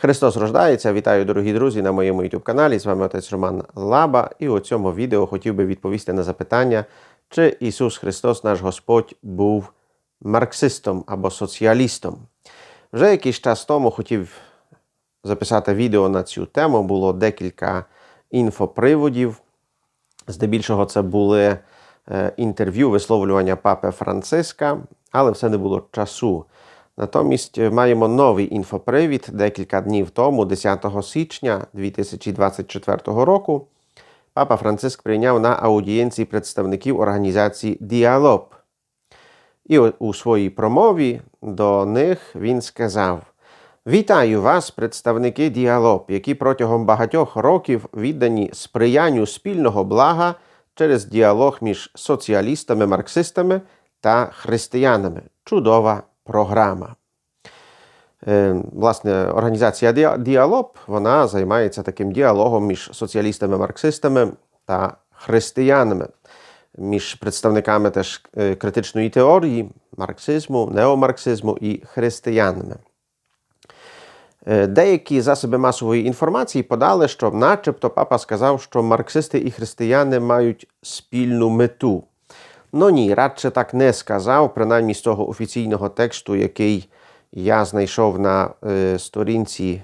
Христос рождається. Вітаю, дорогі друзі, на моєму youtube каналі. З вами отець Роман Лаба. І у цьому відео хотів би відповісти на запитання, чи Ісус Христос, наш Господь, був марксистом або соціалістом. Вже якийсь час тому хотів записати відео на цю тему. Було декілька інфоприводів. Здебільшого це були е, інтерв'ю, висловлювання папи Франциска, але все не було часу. Натомість е, маємо новий інфопривід декілька днів тому, 10 січня 2024 року. Папа Франциск прийняв на аудієнції представників організації Діалоб. І у- своїй промові до них він сказав: Вітаю вас, представники Діалоб, які протягом багатьох років віддані сприянню спільного блага через діалог між соціалістами, марксистами та християнами. Чудова програма. Е, Власне, організація Діа- Діалоб вона займається таким діалогом між соціалістами, марксистами та християнами, між представниками теж е, критичної теорії, марксизму, неомарксизму і християнами. Е, Деякі засоби масової інформації подали, що, начебто, папа сказав, що марксисти і християни мають спільну мету. Ну ні, радше так не сказав, принаймні з того офіційного тексту, який я знайшов на е, сторінці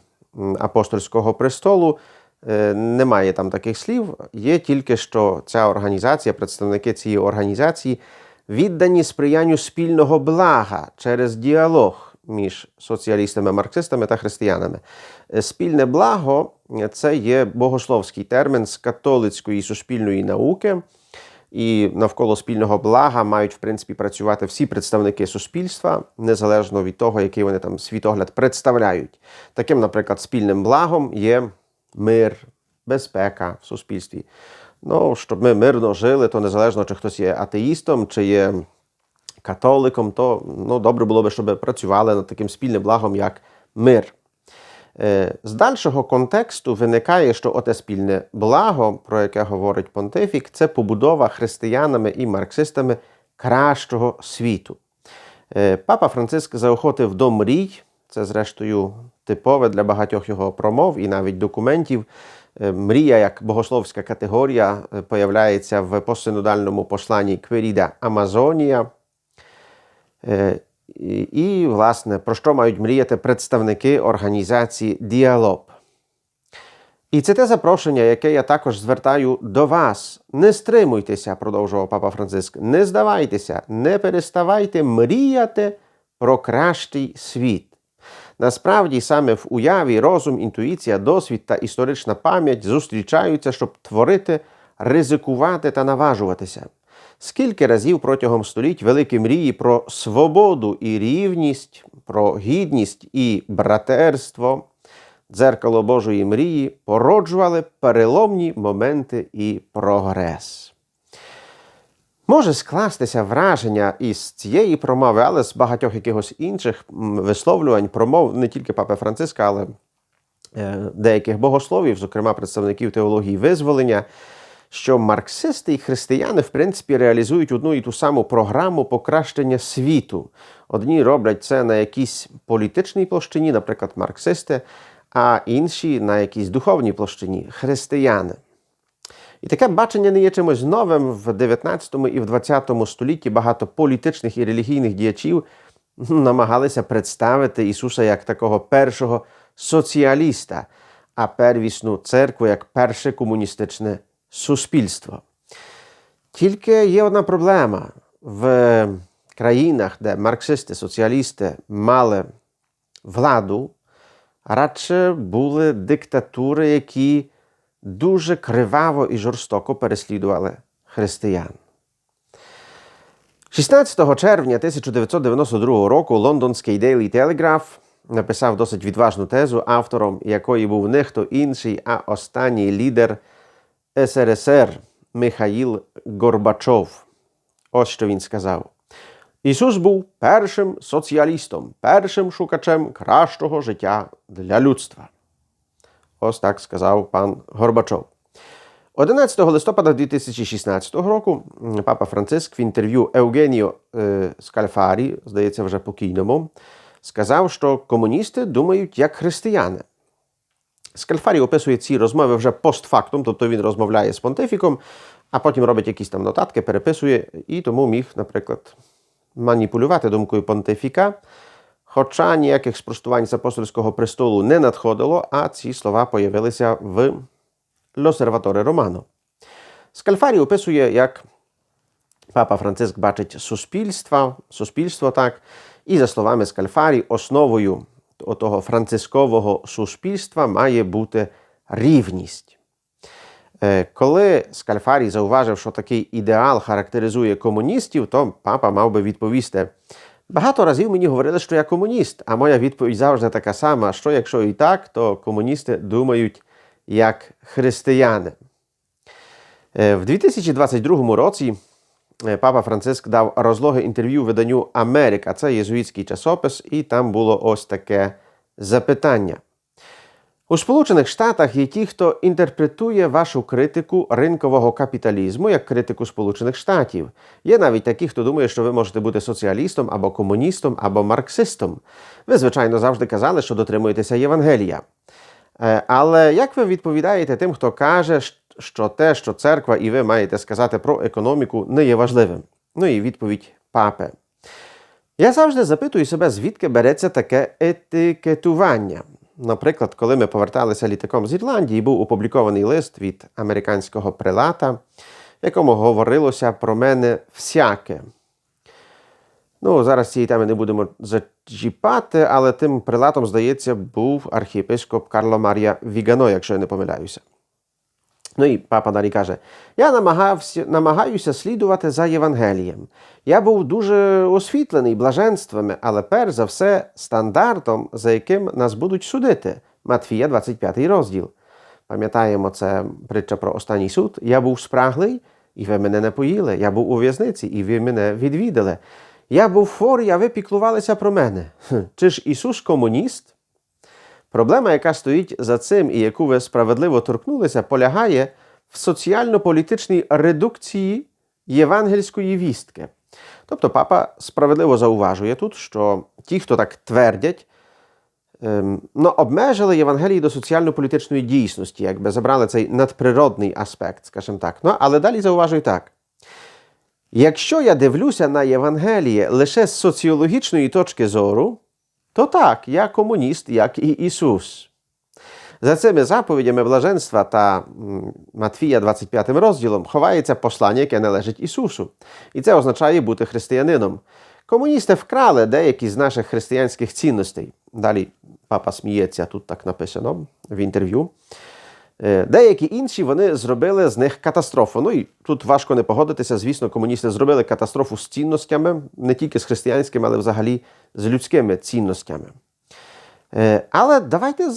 апостольського престолу. Е, немає там таких слів. Є тільки що ця організація, представники цієї організації віддані сприянню спільного блага через діалог між соціалістами, марксистами та християнами. Е, Спільне благо це є богословський термін з католицької суспільної науки. І навколо спільного блага мають в принципі працювати всі представники суспільства, незалежно від того, який вони там світогляд представляють. Таким, наприклад, спільним благом є мир, безпека в суспільстві. Ну, щоб ми мирно жили, то незалежно, чи хтось є атеїстом, чи є католиком, то ну, добре було би, щоб працювали над таким спільним благом, як мир. Е, З дальшого контексту виникає, що оте спільне благо, про яке говорить понтифік, це побудова християнами і марксистами кращого світу. Е, Папа Франциск заохотив до мрій, це, зрештою, типове для багатьох його промов і навіть документів. Е, Мрія як богословська категорія появляється в постсинодальному посланні Кверіда Амазонія. І, власне, про що мають мріяти представники організації Діалоб. І це те запрошення, яке я також звертаю до вас. Не стримуйтеся, продовжував папа Франциск, не здавайтеся, не переставайте мріяти про кращий світ. Насправді, саме в уяві розум, інтуїція, досвід та історична пам'ять зустрічаються, щоб творити, ризикувати та наважуватися. Скільки разів протягом століть великі мрії про свободу і рівність, про гідність і братерство, дзеркало Божої мрії породжували переломні моменти і прогрес. Може скластися враження із цієї промови, але з багатьох якихось інших висловлювань промов не тільки папи Франциска, але е, деяких богословів, зокрема представників теології визволення, що марксисти і християни, в принципі, реалізують одну і ту саму програму покращення світу. Одні роблять це на якійсь політичній площині, наприклад, марксисти, а інші на якійсь духовній площині християни. І таке бачення не є чимось новим в 19 і в 20 столітті багато політичних і релігійних діячів намагалися представити Ісуса як такого першого соціаліста, а первісну церкву як перше комуністичне суспільство. Тільки є одна проблема в країнах, де марксисти, соціалісти мали владу, радше були диктатури, які дуже криваво і жорстоко переслідували християн. 16 червня 1992 року лондонський Daily Telegraph написав досить відважну тезу, автором якої був не хто інший, а останній лідер СРСР Михаїл Горбачов. Ось що він сказав. Ісус був першим соціалістом, першим шукачем кращого життя для людства. Ось так сказав пан Горбачов. 11 листопада 2016 року папа Франциск в інтерв'ю Евгеніо е, Скальфарі, здається, вже покійному, сказав, що комуністи думають як християни. Скальфарі описує ці розмови вже постфактум, тобто він розмовляє з понтифіком, а потім робить якісь там нотатки, переписує, і тому міг, наприклад, маніпулювати думкою понтифіка. Хоча ніяких спростувань з апостольського престолу не надходило, а ці слова появилися в Лосерваторе Романо. Скальфарі описує, як папа Франциск бачить суспільство, суспільство так, і за словами Скальфарі, основою того францискового суспільства має бути рівність. Е, Коли Скальфарі зауважив, що такий ідеал характеризує комуністів, то папа мав би відповісти. Багато разів мені говорили, що я комуніст, а моя відповідь завжди така сама: що якщо і так, то комуністи думають як християни. Е, В 2022 році папа Франциск дав розлоге інтерв'ю виданню Америка. Це єзуїтський часопис, і там було ось таке запитання. У Сполучених Штатах є ті, хто інтерпретує вашу критику ринкового капіталізму як критику Сполучених Штатів. Є навіть такі, хто думає, що ви можете бути соціалістом або комуністом, або марксистом. Ви, звичайно, завжди казали, що дотримуєтеся Євангелія. Е, Але як ви відповідаєте тим, хто каже, що те, що церква і ви маєте сказати про економіку, не є важливим? Ну і відповідь папи. Я завжди запитую себе, звідки береться таке етикетування. Наприклад, коли ми поверталися літаком з Ірландії, був опублікований лист від американського прилата, в якому говорилося про мене всяке. Ну, зараз цієї теми не будемо зачіпати, але тим прилатом, здається, був архієпископ Карло Марія Вігано, якщо я не помиляюся. Ну і папа далі каже: я намагаюся слідувати за Євангелієм. Я був дуже освітлений блаженствами, але перш за все стандартом, за яким нас будуть судити. Матфія, 25 розділ. Пам'ятаємо, це притча про останній суд. Я був спраглий, і ви мене не поїли. Я був у в'язниці, і ви мене відвідали. Я був хворий, а ви піклувалися про мене. Чи ж Ісус комуніст? Проблема, яка стоїть за цим і яку ви справедливо торкнулися, полягає в соціально-політичній редукції євангельської вістки. Тобто папа справедливо зауважує тут, що ті, хто так твердять, ем, ну, обмежили Євангелії до соціально-політичної дійсності, якби забрали цей надприродний аспект, скажімо так. Ну, але далі зауважує так. Якщо я дивлюся на Євангеліє лише з соціологічної точки зору, то так, я комуніст, як і Ісус. За цими заповідями блаженства та Матфія 25 розділом ховається послання, яке належить Ісусу. І це означає бути християнином. Комуністи вкрали деякі з наших християнських цінностей. Далі папа сміється, тут так написано в інтерв'ю. Е, Деякі інші вони зробили з них катастрофу. Ну і тут важко не погодитися. Звісно, комуністи зробили катастрофу з цінностями, не тільки з християнськими, але взагалі з людськими цінностями. Е, Але давайте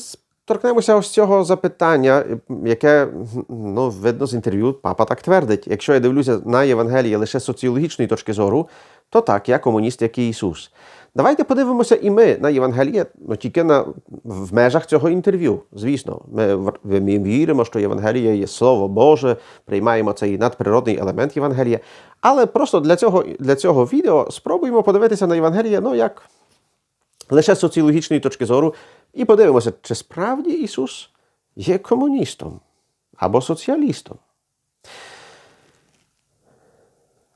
торкнемося ось цього запитання, яке ну, видно з інтерв'ю, папа так твердить. Якщо я дивлюся на Євангеліє лише з соціологічної точки зору, то так, я комуніст, як і Ісус. Давайте подивимося і ми на Євангеліє, ну тільки на, в межах цього інтерв'ю. Звісно, ми, віримо, що Євангеліє є Слово Боже, приймаємо цей надприродний елемент Євангелія. Але просто для цього, для цього відео спробуємо подивитися на Євангеліє, ну як лише з соціологічної точки зору, і подивимося, чи справді Ісус є комуністом або соціалістом.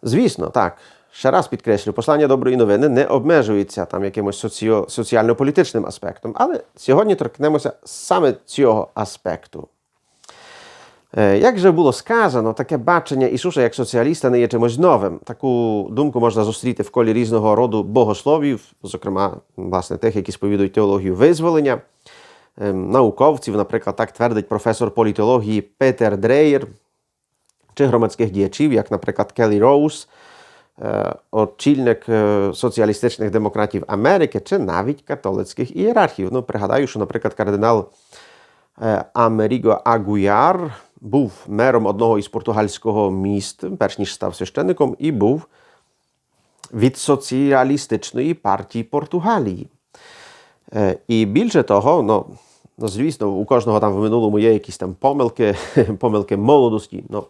Звісно, так. Ще раз підкреслю, послання доброї новини не обмежується там якимось соціо- соціально-політичним аспектом, але сьогодні торкнемося саме цього аспекту. Е, Як вже було сказано, таке бачення Ісуса як соціаліста не є чимось новим. Таку думку можна зустріти в колі різного роду богословів, зокрема, власне, тих, які сповідують теологію визволення, ем, науковців, наприклад, так твердить професор політології Петер Дрейєр, чи громадських діячів, як, наприклад, Келлі Роуз, очільник е, соціалістичних демократів Америки, чи навіть католицьких ієрархів. Ну, пригадаю, що, наприклад, кардинал е, Америго Агуяр був мером одного із португальського міст, перш ніж став священником, і був від соціалістичної партії Португалії. Е, І більше того, ну, ну, звісно, у кожного там в минулому є якісь там помилки, помилки молодості. Ну,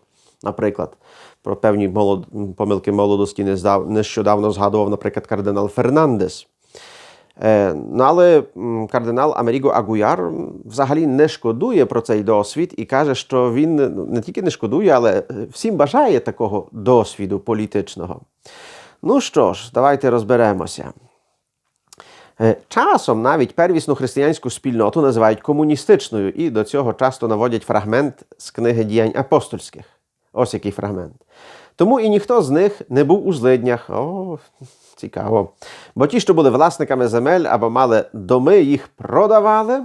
наприклад, про певні молод... помилки молодості нещодавно згадував, наприклад, кардинал Фернандес. Е, Ну, але кардинал Амеріго Агуяр взагалі не шкодує про цей досвід і каже, що він ну, не тільки не шкодує, але е, всім бажає такого досвіду політичного. Ну що ж, давайте розберемося. Е, Часом навіть первісну християнську спільноту називають комуністичною, і до цього часто наводять фрагмент з книги діянь апостольських. Ось який фрагмент. Тому і ніхто з них не був у злиднях. О, цікаво. Бо ті, що були власниками земель або мали доми, їх продавали,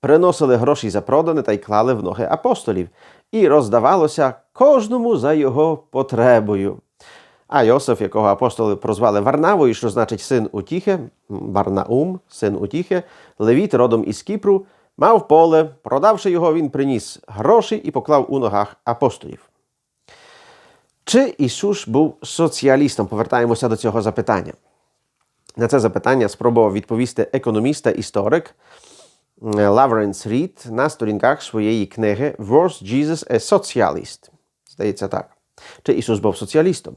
приносили гроші за продане та й клали в ноги апостолів. І роздавалося кожному за його потребою. А Йосиф, якого апостоли прозвали Варнавою, що значить син Утіхи, Варнаум, син Утіхи, левіт родом із Кіпру, мав поле, продавши його, він приніс гроші і поклав у ногах апостолів. Чи Ісус був соціалістом? Повертаємося до цього запитання. На це запитання спробував відповісти економіста-історик Лавренс Рід на сторінках своєї книги Was Jesus a Socialist? Здається так. Чи Ісус був соціалістом?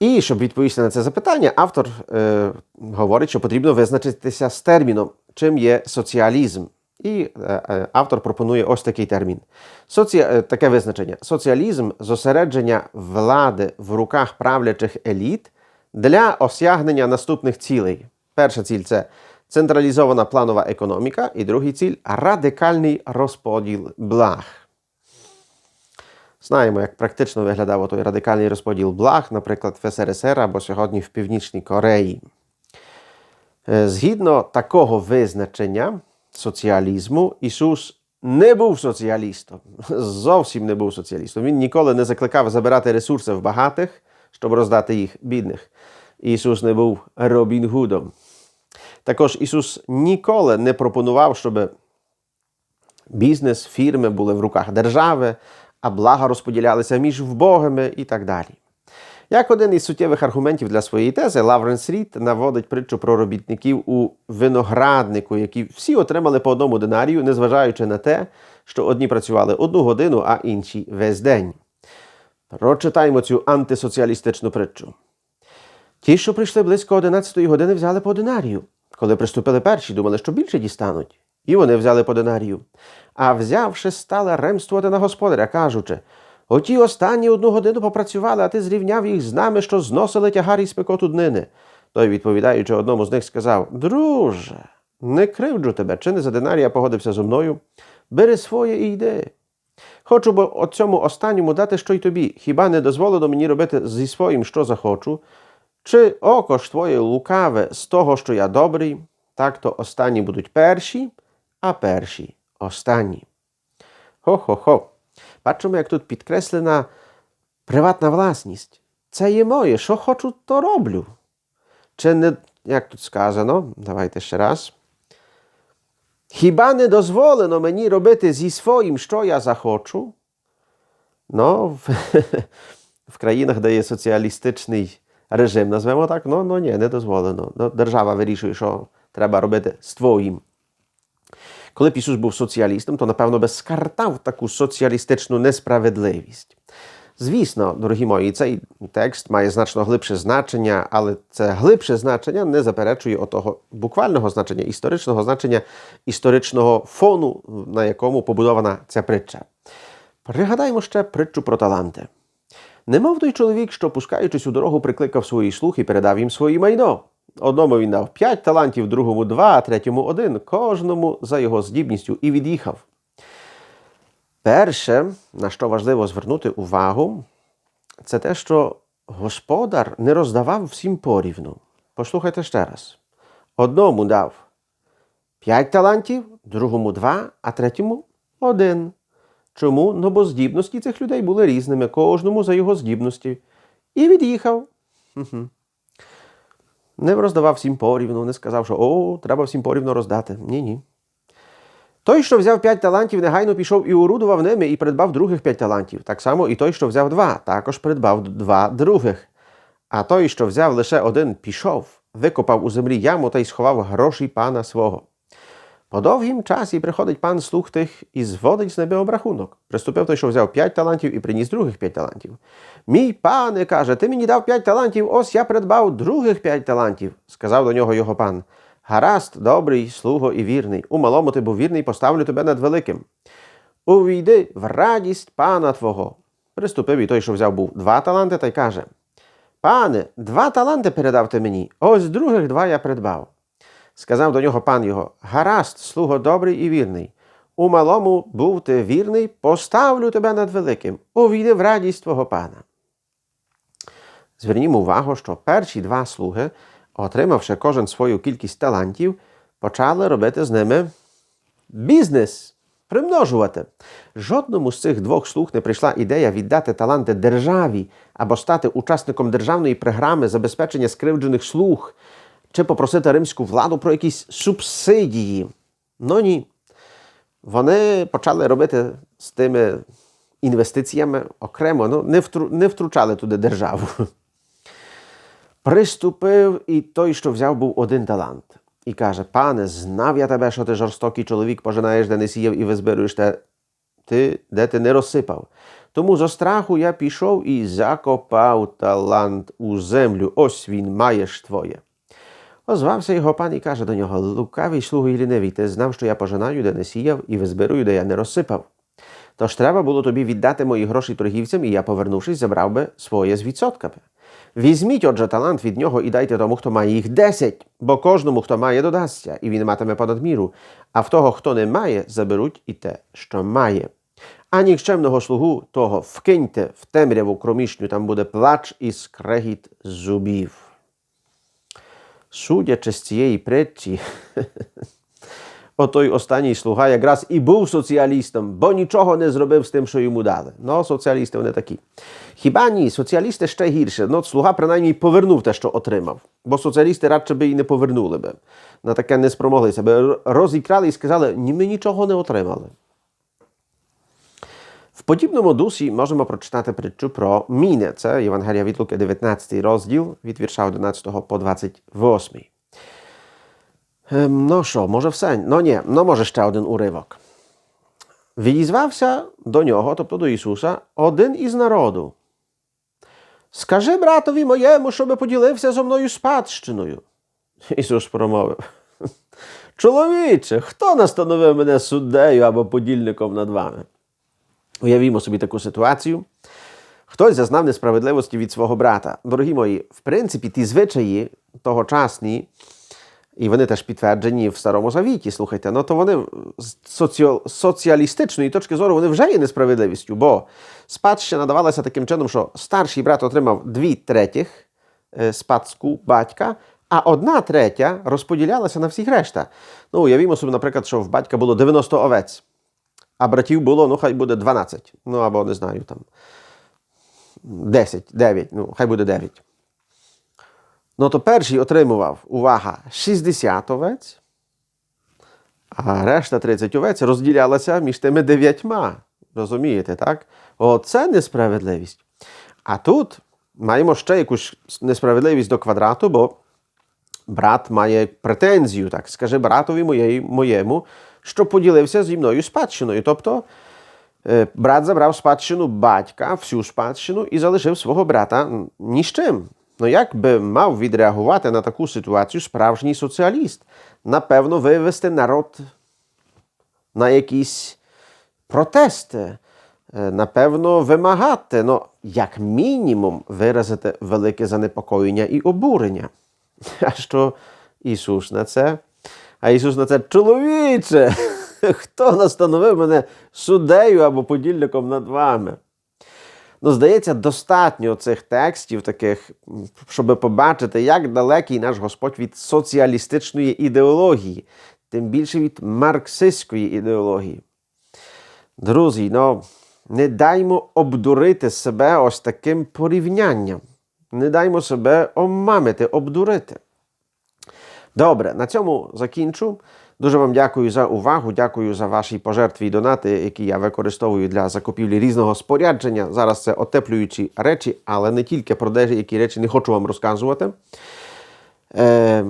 І щоб відповісти на це запитання, автор е, говорить, що потрібно визначитися з терміном, чим є соціалізм. І е, е, автор пропонує ось такий термін. Соці... е, Таке визначення: соціалізм зосередження влади в руках правлячих еліт для осягнення наступних цілей. Перша ціль це централізована планова економіка, і другий ціль радикальний розподіл благ. Знаємо, як практично виглядав той радикальний розподіл благ, наприклад, в СРСР або сьогодні в Північній Кореї. Згідно такого визначення соціалізму, Ісус не був соціалістом. Зовсім не був соціалістом. Він ніколи не закликав забирати ресурси в багатих, щоб роздати їх бідних. Ісус не був Робін Гудом. Також Ісус ніколи не пропонував, щоб бізнес, фірми були в руках держави, а блага розподілялися між вбогими і так далі. Як один із суттєвих аргументів для своєї тези, Лавренс Рід наводить притчу про робітників у винограднику, які всі отримали по одному динарію, незважаючи на те, що одні працювали одну годину, а інші весь день. Прочитаємо цю антисоціалістичну притчу. Ті, що прийшли близько 11-ї години, взяли по динарію. Коли приступили перші, думали, що більше дістануть. І вони взяли по динарію. А взявши, стали ремствувати на господаря, кажучи: Оті останні одну годину попрацювали, а ти зрівняв їх з нами, що зносили тягар і спекоту днини. Той, відповідаючи одному з них, сказав: Друже, не кривджу тебе, чи не за динарія погодився зо мною. Бери своє і йди. Хочу бо от цьому останньому дати що й тобі. Хіба не дозволено мені робити зі своїм, що захочу? Чи око ж твоє лукаве з того, що я добрий, так то останні будуть перші, а перші останні. Хо-хо-хо. Бачимо, як тут підкреслена приватна власність. Це є моє, що хочу, то роблю. Чи не, як тут сказано, давайте ще раз. Хіба не дозволено мені робити зі своїм, що я захочу? Ну, в, в країнах, де є соціалістичний режим, назвемо так, ну, ну ні, не дозволено. Ну, держава вирішує, що треба робити з твоїм. Коли Ісус був соціалістом, то напевно би скартав таку соціалістичну несправедливість. Звісно, дорогі мої, цей текст має значно глибше значення, але це глибше значення не заперечує отого буквального значення, історичного значення, історичного фону, на якому побудована ця притча. Пригадаємо ще притчу про таланти. Немов той чоловік, що, пускаючись у дорогу, прикликав свої слух і передав їм свої майно. Одному він дав п'ять талантів, другому два, а третьому один, кожному за його здібністю і від'їхав. Перше, на що важливо звернути увагу, це те, що господар не роздавав всім порівну. Послухайте ще раз. Одному дав п'ять талантів, другому два, а третьому один. Чому? Ну, бо здібності цих людей були різними, кожному за його здібності. І від'їхав. Не роздавав всім порівну, не сказав, що о, треба всім порівну роздати. Ні, ні. Той, що взяв п'ять талантів, негайно пішов і орудував ними і придбав других п'ять талантів. Так само і той, що взяв два, також придбав два других. А той, що взяв лише один, пішов, викопав у землі яму та й сховав гроші пана свого. По довгім часі приходить пан слух тих і зводить з неби обрахунок. Приступив той, що взяв п'ять талантів і приніс других п'ять талантів. Мій пане каже, ти мені дав п'ять талантів, ось я придбав других п'ять талантів, сказав до нього його пан. Гаразд, добрий, слуго і вірний. У малому ти був вірний, поставлю тебе над великим. Увійди в радість пана твого. Приступив і той, що взяв був два таланти, та й каже: Пане, два таланти передав ти мені, ось других два я придбав. Сказав до нього пан його: Гаразд, слуго добрий і вірний. У малому був ти вірний, поставлю тебе над великим. Увійди в радість твого пана. Звернімо увагу, що перші два слуги, отримавши кожен свою кількість талантів, почали робити з ними бізнес, примножувати. Жодному з цих двох слуг не прийшла ідея віддати таланти державі або стати учасником державної програми забезпечення скривджених слуг, чи попросити римську владу про якісь субсидії. Ну ні. Вони почали робити з тими інвестиціями окремо, ну, не, втру, не втручали туди державу. Приступив і той, що взяв, був один талант. І каже: Пане, знав я тебе, що ти жорстокий чоловік, пожинаєш, де не сіяв і визбируєш те, ти, де ти не розсипав. Тому зо страху я пішов і закопав талант у землю. Ось він маєш твоє. Озвався його пан і каже до нього: Лукавий слугу і лінивий, ти знав, що я пожинаю, де не сіяв, і визбирую, де я не розсипав. Тож треба було тобі віддати мої гроші торгівцям, і я, повернувшись, забрав би своє з відсотками. Візьміть, отже, талант від нього і дайте тому, хто має їх десять, бо кожному, хто має, додасться, і він матиме понад міру, а в того, хто не має, заберуть і те, що має. А нікчемного слугу того вкиньте в темряву кромішню, там буде плач і скрегіт зубів. Судячи з цієї притчі, отой останній слуга якраз і був соціалістом, бо нічого не зробив з тим, що йому дали. Ну, соціалісти вони такі. Хіба ні, соціалісти ще гірше. Ну, слуга принаймні повернув те, що отримав. Бо соціалісти радше би і не повернули би. На таке не спромоглися би. Розікрали і сказали, ні, ми нічого не отримали. В подібному дусі можемо прочитати притчу про міни. Це Євангелія від Луки, 19 розділ від вірша 11 по 28. Ем, ну що, може все? Ну ні, ну може ще один уривок. Відізвався до нього, тобто до Ісуса, один із народу. Скажи братові моєму, щоби поділився зо мною спадщиною. Ісус промовив. Чоловіче, хто настановив мене суддею або подільником над вами? Уявімо собі таку ситуацію. Хтось зазнав несправедливості від свого брата. Дорогі мої, в принципі, ті звичаї тогочасні, і вони теж підтверджені в Старому Завіті, слухайте, ну то вони з соціо- соціалістичної точки зору вони вже є несправедливістю, бо спадщина надавалася таким чином, що старший брат отримав дві третіх е, спадську батька, а одна третя розподілялася на всіх решта. Ну, уявімо собі, наприклад, що в батька було 90 овець, а братів було, ну, хай буде 12. Ну, або не знаю, там 10, 9, ну, хай буде 9. Ну, то перший отримував, увага, 60 овець, а решта 30 овець розділялася між тими дев'ятьма. Розумієте, так? Оце несправедливість. А тут маємо ще якусь несправедливість до квадрату, бо брат має претензію, так, скажи братові моєму, що поділився зі мною спадщиною. Тобто е, брат забрав спадщину батька, всю спадщину і залишив свого брата ні з чим. Ну як би мав відреагувати на таку ситуацію справжній соціаліст? Напевно, вивести народ на якісь протести, е, напевно, вимагати, ну, як мінімум, виразити велике занепокоєння і обурення. А що Ісус на це? А Ісус на це чоловіче, хто настановив мене суддею або подільником над вами? Ну, здається, достатньо цих текстів, таких, щоб побачити, як далекий наш Господь від соціалістичної ідеології, тим більше від марксистської ідеології. Друзі, ну, не даймо обдурити себе ось таким порівнянням. Не даймо себе омамити, обдурити. Добре, на цьому закінчу. Дуже вам дякую за увагу. Дякую за ваші пожертви і донати, які я використовую для закупівлі різного спорядження. Зараз це отеплюючі речі, але не тільки про деякі речі не хочу вам розказувати. Е,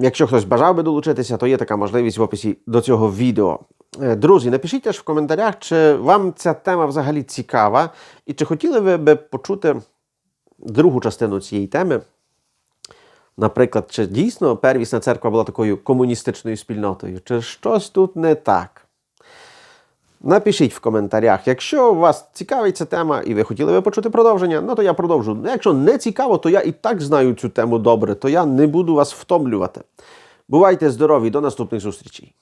Якщо хтось бажав би долучитися, то є така можливість в описі до цього відео. Е, Друзі, напишіть теж в коментарях, чи вам ця тема взагалі цікава, і чи хотіли ви би почути другу частину цієї теми. Наприклад, чи дійсно первісна церква була такою комуністичною спільнотою, чи щось тут не так? Напишіть в коментарях. Якщо вас цікавить ця тема і ви хотіли би почути продовження, ну то я продовжу. Ну, Якщо не цікаво, то я і так знаю цю тему добре, то я не буду вас втомлювати. Бувайте здорові, до наступних зустрічей.